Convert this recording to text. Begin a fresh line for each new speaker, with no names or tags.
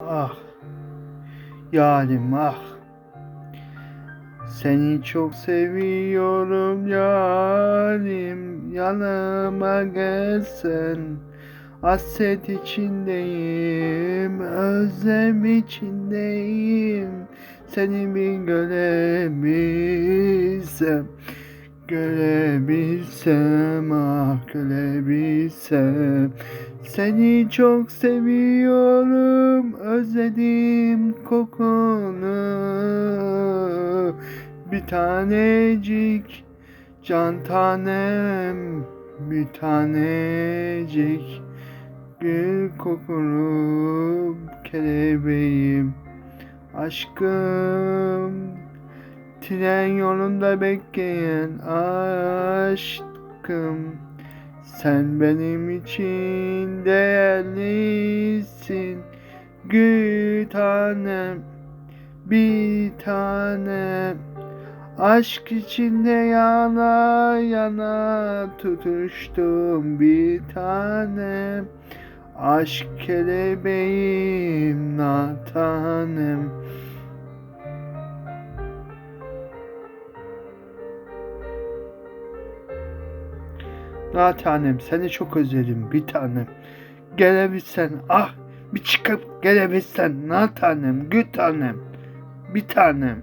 Ah. Yarim ah. Seni çok seviyorum yarim. Yanıma gelsen. Hasret içindeyim. Özlem içindeyim. Seni bir görebilsem. Görebilsem ah görebilsem Seni çok seviyorum özledim kokunu. Bir tanecik can tanem bir tanecik Gül kokulu kelebeğim Aşkım. Tren yolunda bekleyen aşkım Sen benim için değerlisin Gül tanem Bir tanem Aşk içinde yana yana tutuştum bir tanem Aşk kelebeğim natanem. Ah tanem seni çok özledim bir tanem. Gelebilsen ah bir çıkıp gelebilsen na tanem gül tanem bir tanem.